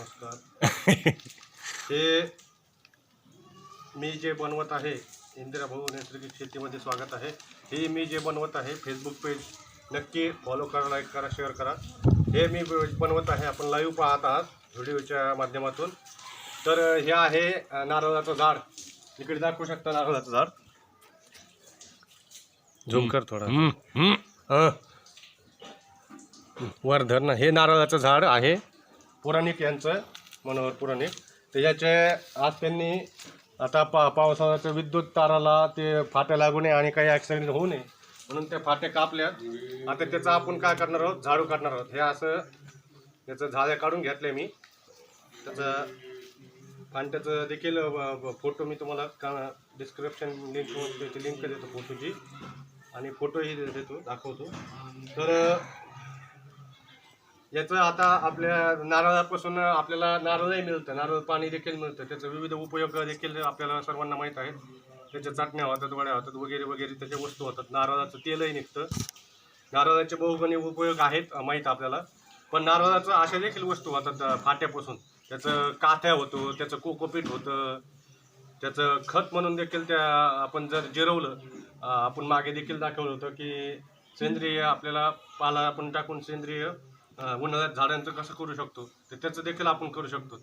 नमस्कार. हे मी जे बनवत आहे इंदिरा भाऊ नैसर्गिक शेतीमध्ये स्वागत आहे. हे मी जे बनवत आहे फेसबुक पेज नक्की फॉलो करा लाईक करा शेअर करा. हे मी बनवत आहे आपण लाईव्ह पाहत आहात व्हिडिओच्या माध्यमातून. तर हे आहे नारळाचं झाड. इकडे दाखवू शकता नारळाचं झाड? झूम कर थोडा. वर धर ना हे नारळाचं झाड आहे. पुराणिक यांचं मनोहर पुराणिक. तर याचे आज त्यांनी आता पा पावसाळ्याचं विद्युत ताराला ते फाट्या लागू नये आणि काही ॲक्सिडेंट होऊ नये म्हणून त्या फाट्या कापल्यात. आता त्याचं आपण काय करणार आहोत? झाडू काढणार आहोत. हे असं त्याचं झाड्या काढून घेतले मी. त्याचं आणि त्याचं देखील फोटो मी तुम्हाला का डिस्क्रिप्शन लिंक त्याची लिंक देतो फोटोची आणि फोटोही देतो दाखवतो. तर याचं आता आपल्या नारळापासून आपल्याला नारळही मिळतं. नारळ पाणी देखील मिळतं. त्याचे विविध उपयोग देखील आपल्याला सर्वांना माहीत आहेत. त्याच्या चटण्या होतात वड्या होतात वगैरे वगैरे त्याच्या वस्तू होतात. नारळाचं तेलही निघतं. नारळाचे बहुगणी उपयोग आहेत माहीत आपल्याला. पण नारळाचं अशा देखील वस्तू होतात फाट्यापासून. त्याचं काथ्या होतो त्याचं कोकोपीट होतं. त्याचं खत म्हणून देखील त्या आपण जर जिरवलं आपण मागे देखील दाखवलं होतं की सेंद्रिय आपल्याला पाला आपण टाकून सेंद्रिय उन्हाळ्यात झाडांचं कसं करू शकतो? तर त्याचं देखील आपण करू शकतो.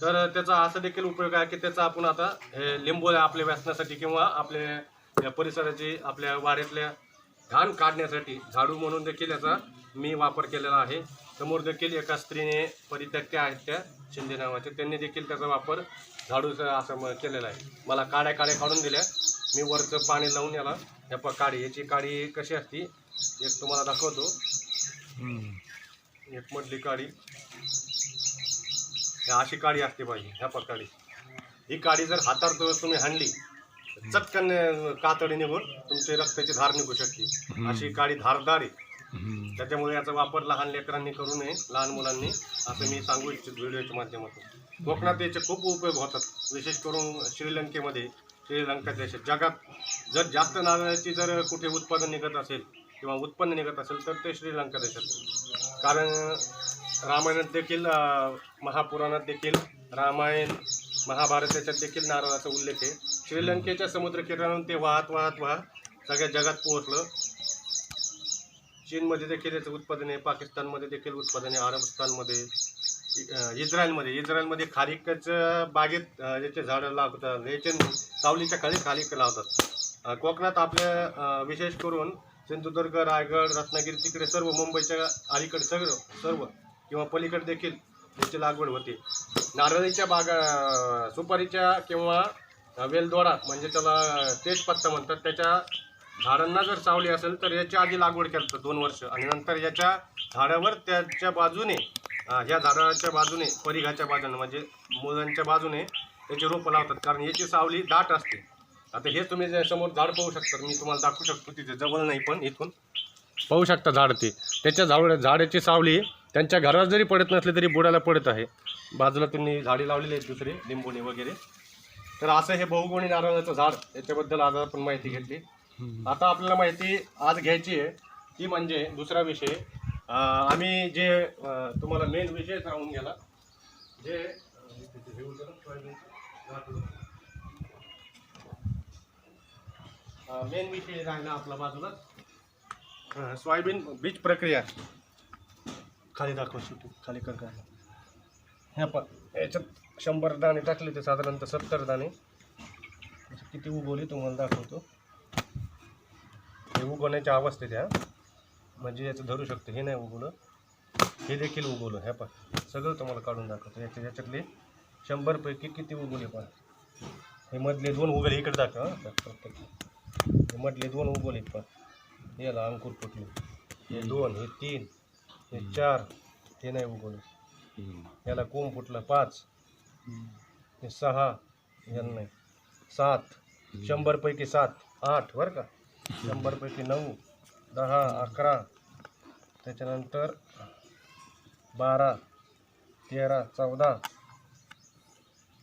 तर त्याचा असा देखील उपयोग आहे की त्याचा आपण आता हे लिंबोळ्या आपल्या व्यसनासाठी किंवा आपल्या या परिसराची आपल्या वाड्यातल्या घाण काढण्यासाठी झाडू म्हणून देखील याचा मी वापर केलेला आहे. समोर देखील एका स्त्रीने परित्यक्त्या आहेत त्या शिंदे नावाच्या त्यांनी देखील त्याचा वापर झाडूचा असं म- केलेला आहे. मला काड्या काड्या काढून दिल्या. मी वरचं पाणी लावून याला या प काडी. याची काडी कशी असती? एक तुम्हाला दाखवतो. एक मधली काडी. ह्या अशी काडी असते पाहिजे ह्या प काडी ही काडी जर हातात जर तुम्ही हाणली चटकन कातडी निघून तुमची रक्ताची धार निघू शकते अशी काडी धारदार आहे. त्याच्यामुळे याचा वापर लहान लेकरांनी करू नये लहान मुलांनी असं मी सांगू इच्छितो व्हिडिओच्या माध्यमातून. कोकणात याचे खूप उपयोग होतात. विशेष करून श्रीलंकेमध्ये श्रीलंका देशात. जगात जर जास्त नारळाची जर कुठे उत्पादन निघत असेल किंवा उत्पन्न निघत असेल तर ते श्रीलंका देशात. कारण रामायणात देखील महापुराणात देखील रामायण महाभारत याच्यात देखील नारळाचा उल्लेख आहे. श्रीलंकेच्या समुद्रकिनाऱ्यावरून ते वाहत वाहत वाहत सगळ्या जगात पोहोचलं. चीनमध्ये देखील याचं उत्पादन आहे पाकिस्तानमध्ये देखील उत्पादन आहे अरबस्तानमध्ये इ- इस्रायलमध्ये. इस्रायलमध्ये खारीकचं बागेत याचे झाडं लावतात याचे सावलीच्या खाली खारीक लावतात. कोकणात आपल्या विशेष करून सिंधुदुर्ग रायगड रत्नागिरी तिकडे सर्व मुंबईच्या अलीकडे सगळं सर्व किंवा पलीकडे देखील याची लागवड होते. नारळीच्या बागा सुपारीच्या किंवा वेलदोडा म्हणजे त्याला तेजपत्ता म्हणतात त्याच्या झाडांना जर सावली असेल तर याच्या आधी लागवड केलं दोन वर्ष. आणि नंतर याच्या झाडावर त्याच्या बाजूने ह्या झाडाच्या बाजूने परिघाच्या बाजूने म्हणजे मुलांच्या बाजूने त्याची रोपं लावतात. कारण याची सावली दाट असते. आता हे तुम्ही जे समोर झाड पाहू शकता मी तुम्हाला दाखवू शकतो तिथे जवळ नाही पण इथून. पाहू शकता झाड ते. त्याच्या झाड झाडाची सावली त्यांच्या घरात जरी पडत नसली तरी बुडाला पडत आहे. बाजूला तुम्ही झाडे लावलेली आहेत दुसरे लिंबोणी वगैरे. तर असं हे बहुगुणी नारळाचं झाड याच्याबद्दल आज आपण माहिती घेतली. आता आपल्याला माहिती आज घ्यायची आहे ती म्हणजे दुसरा विषय. आम्ही जे तुम्हाला मेन विषय सांगून गेला. जे अं, इथे हे होतं ना, सोयाबीनचं दाखवलं. मेन विषय राहिला आपला बाजूला. सोयाबीन बीज प्रक्रिया. खाली दाखव शेवटी खाली कर काय. ह्या पण याच्यात शंभर दाणे टाकले ते साधारणतः सत्तर दाणे. किती उगवली तुम्हाला दाखवतो. हे उगवण्याच्या अवस्थेत ह्या म्हणजे याचं धरू शकतो. हे नाही उगवलं. हे देखील उगवलं. ह्या पण सगळं तुम्हाला काढून दाखवतो. याच्या याच्यातले शंभरपैकी किती उगवले पण हे मधले दोन उगवले. इकडे दाखव प्रत्येक मधले दोन उगवलेत पण. याला अंकुर फुटले हे दोन हे तीन हे चार हे नाही उगवले. याला कोंब फुटला पाच. हे सहा यांना नाही. सात. शंभरपैकी सात. आठ बरं का? शंभरपैकी नऊ दहा अकरा. त्याच्यानंतर बारा तेरा चौदा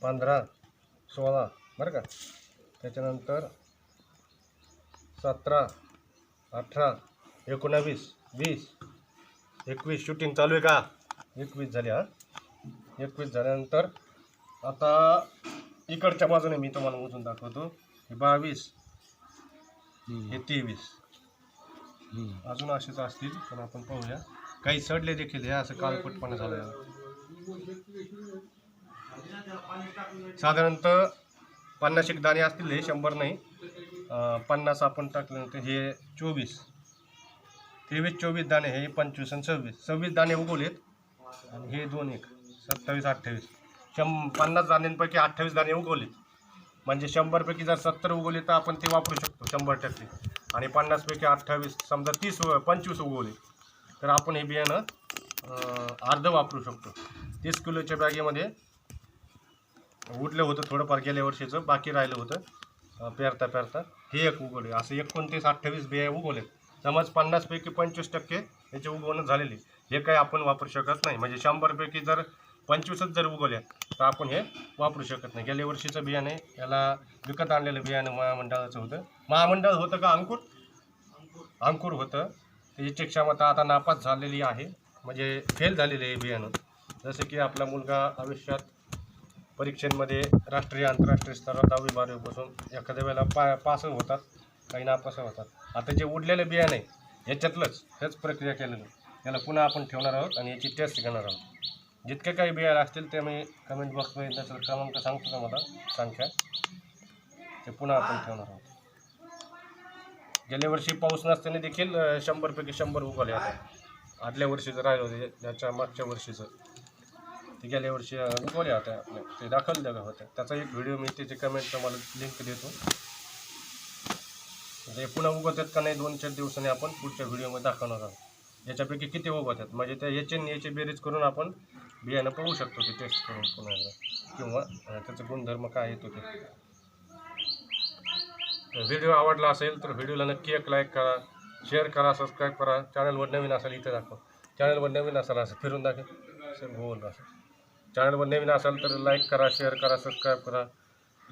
पंधरा सोळा बरं का? त्याच्यानंतर सतरा अठरा एकोणावीस वीस एकवीस. शूटिंग चालू आहे का? एकवीस झाली हां? एकवीस झाल्यानंतर आता इकडच्या बाजूने मी तुम्हाला मोजून दाखवतो. हे बावीस हे तेवीस. अजून असेच असतील पण आपण पाहूया. काही सडले देखील हे असं कालपटपणा झालं साधारणतः पन्नास एक दाणे असतील हे शंभर नाही. पन्नास आपण टाकल्यानंतर हे चोवीस. तेवीस चोवीस दाणे हे पंचवीस आणि सव्वीस. सव्वीस दाणे उगवलेत आणि हे दोन एक. सत्तावीस अठ्ठावीस. शं पन्नास दाण्यांपैकी अठ्ठावीस दाणे उगवलेत. म्हणजे शंभरपैकी जर सत्तर उगवले तर आपण ते वापरू शकतो शंभर टक्के. आणि पन्नासपैकी अठ्ठावीस समजा तीस व- पंचवीस उगवले तर आपण हे बियाणं अर्ध वापरू शकतो. तीस किलोच्या बॅगेमध्ये उडलं होतं थोडंफार गेल्या वर्षीचं बाकी राहिलं होतं. पेरता पेरता हे एक उगवले असं एकोणतीस अठ्ठावीस बिया उगवले समज पन्नासपैकी पंचवीस टक्के याची उगवणं झालेली. हे काही आपण वापरू शकत नाही. म्हणजे शंभरपैकी जर पंचवीसच जर उगवल्या तर आपण हे वापरू शकत नाही. गेल्या वर्षीचं बियाणे याला विकत आणलेलं बियाणं महामंडळाचं होतं. महामंडळ होतं का अंकुर? अंकुर होतं. त्याची क्षमता आता नापास झालेली आहे. म्हणजे फेल झालेली आहे बियाणं. जसं की आपला मुलगा आयुष्यात परीक्षेमध्ये राष्ट्रीय आंतरराष्ट्रीय स्तरावर दहावी बारावीपासून एखाद्या वेळेला पा पास होतात काही नापास होतात. आता जे उडलेलं बियाणं आहे याच्यातलंच हेच प्रक्रिया केलेलं. याला पुन्हा आपण ठेवणार आहोत आणि याची टेस्ट घेणार आहोत. जितके काही बियाणे असतील ते मी कमेंट बॉक्समध्ये त्याचा क्रमांक सांगतो तुम्हाला संख्या. ते पुन्हा आपण ठेवणार आहोत. गेल्या वर्षी पाऊस नसताना देखील शंभरपैकी शंभर उगवले आता आदल्या वर्षीचं राहिलं होते त्याच्या मागच्या वर्षीचं. ते गेल्या वर्षी अं, होत्या आपल्या. ते दाखल होत्या. त्याचा एक व्हिडिओ मी त्याची कमेंट तुम्हाला लिंक देतो. म्हणजे पुन्हा उगवतात का नाही दोन चार दिवसांनी आपण पुढच्या व्हिडिओमध्ये दाखवणार आहोत. याच्यापैकी किती उगवतात? म्हणजे त्या याचे याचे बेरीज करून आपण बियाणं पाहू शकतो ते टेस्ट करून पुन्हा किंवा त्याचा गुणधर्म काय येतो ते व्हिडिओ आवडला असेल तर व्हिडिओला नक्की एक लाईक करा. शेअर करा सबस्क्राईब करा. चॅनलवर नवीन असाल इथे दाखवा. चॅनलवर नवीन असाल असं फिरून दाखव. सर बोल असं चॅनलवर नवीन असाल तर लाईक करा शेअर करा सबस्क्राईब करा.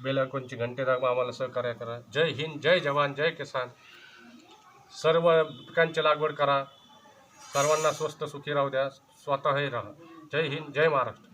बेल आयकॉनची घंटे दाखवा आम्हाला सहकार्य करा. जय हिंद जय जवान जय किसान. सर्व पिकांची लागवड करा. सर्वांना स्वस्त सुखी राहू द्या. स्वतःही राहा. जय हिंद जय महाराष्ट्र.